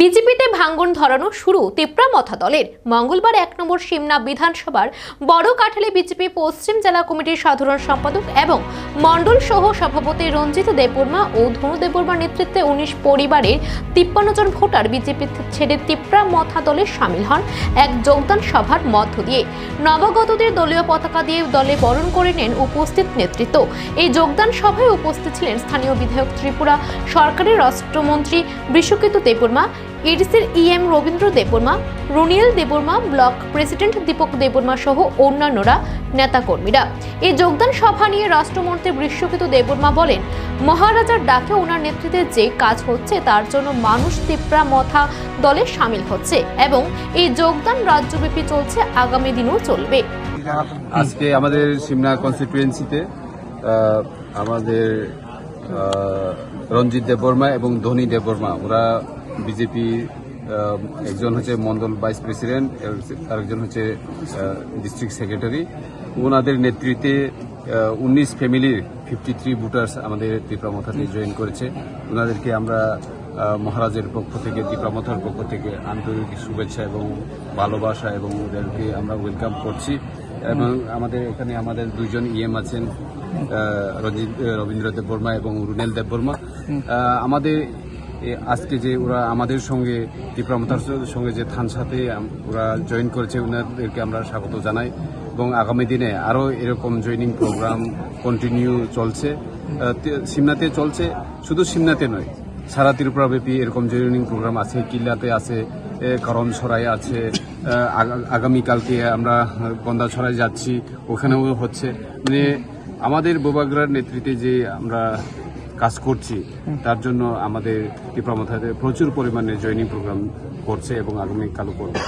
বিজেপিতে ভাঙ্গন ধরানো শুরু তিপ্রা মথা দলের। মঙ্গলবার এক নম্বর সিমনা বিধানসভার বড় কাঠালে বিজেপি পশ্চিম জেলা কমিটির সাধারণ সম্পাদক এবং মণ্ডল সহ সভাপতি রঞ্জিত দেববর্মা ও ধনু দেববর্মার নেতৃত্বে উনিশ পরিবারের তিপ্পান্ন জন ভোটার বিজেপি ছেড়ে তিপ্রা মথা দলে সামিল হন এক যোগদান সভার মধ্য দিয়ে। নবাগতদের দলীয় পতাকা দিয়ে দলে বরণ করে নেন উপস্থিত নেতৃত্ব। এই যোগদান সভায় উপস্থিত ছিলেন স্থানীয় বিধায়ক ত্রিপুরা সরকারের রাষ্ট্রমন্ত্রী বিশ্বকিত দেববর্মা ইডিসির ইএম রবীন্দ্র দেববর্মা রুনিয়েল দেববর্মা, ব্লক প্রেসিডেন্ট দীপক দেববর্মা সহ অন্যান্যরা নেতাকর্মীরা। এই যোগদান সভা নিয়ে রাষ্ট্রমন্ত্রী বিশ্বকিত দেববর্মা বলেন মহারাজার ডাকে ওনার নেতৃত্বে যে কাজ হচ্ছে তার জন্য মানুষ তিপ্রা মথা দলে সামিল হচ্ছে এবং এই যোগদান রাজ্যব্যাপী চলছে, আগামী দিনেও চলবে। আজকে আমাদের সিমনা কনস্টিটুয়েন্সিতে আমাদের রঞ্জিত দেববর্মা এবং ধনী দেববর্মা, ওরা বিজেপি একজন হচ্ছে মন্ডল ভাইস প্রেসিডেন্ট আরেকজন হচ্ছে ডিস্ট্রিক্ট সেক্রেটারি। ওনাদের নেতৃত্বে উনিশ ফ্যামিলির ফিফটি থ্রি ভোটার্স আমাদের ত্রিপ্রামথাতে জয়েন করেছে। ওনাদেরকে আমরা মহারাজের পক্ষ থেকে দীপামথার পক্ষ থেকে আন্তরিক শুভেচ্ছা এবং ভালোবাসা এবং ওদেরকে আমরা ওয়েলকাম করছি। এবং আমাদের এখানে আমাদের দুইজন ইএম আছেন আহ, রঞ্জিত রবীন্দ্র দেববর্মা এবং রুনেল দেববর্মা আহ, আমাদের আজকে যে ওরা আমাদের সঙ্গে দীপ্রামতার সঙ্গে যে থানসাতে আম- ওরা জয়েন করেছে, ওনাদেরকে আমরা স্বাগত জানাই। এবং আগামী দিনে আরও এরকম জয়েনিং প্রোগ্রাম কন্টিনিউ চলছে। সিমনাতে চলছে, শুধু সিমনাতে নয়, সারা ত্রিপুরাব্যাপী এরকম জয়েনিং প্রোগ্রাম আছে, কিল্লাতে আছে করমছড়ায় আছে আগামীকালকে আমরা গন্দাছড়ায় যাচ্ছি, ওখানেও হচ্ছে। মানে আমাদের বোবাগ্রার নেতৃত্বে যে আমরা কাজ করছি তার জন্য আমাদের ত্রিপুরামথাতে প্রচুর পরিমাণে জয়েনিং প্রোগ্রাম করছে এবং আগামীকালও করবে।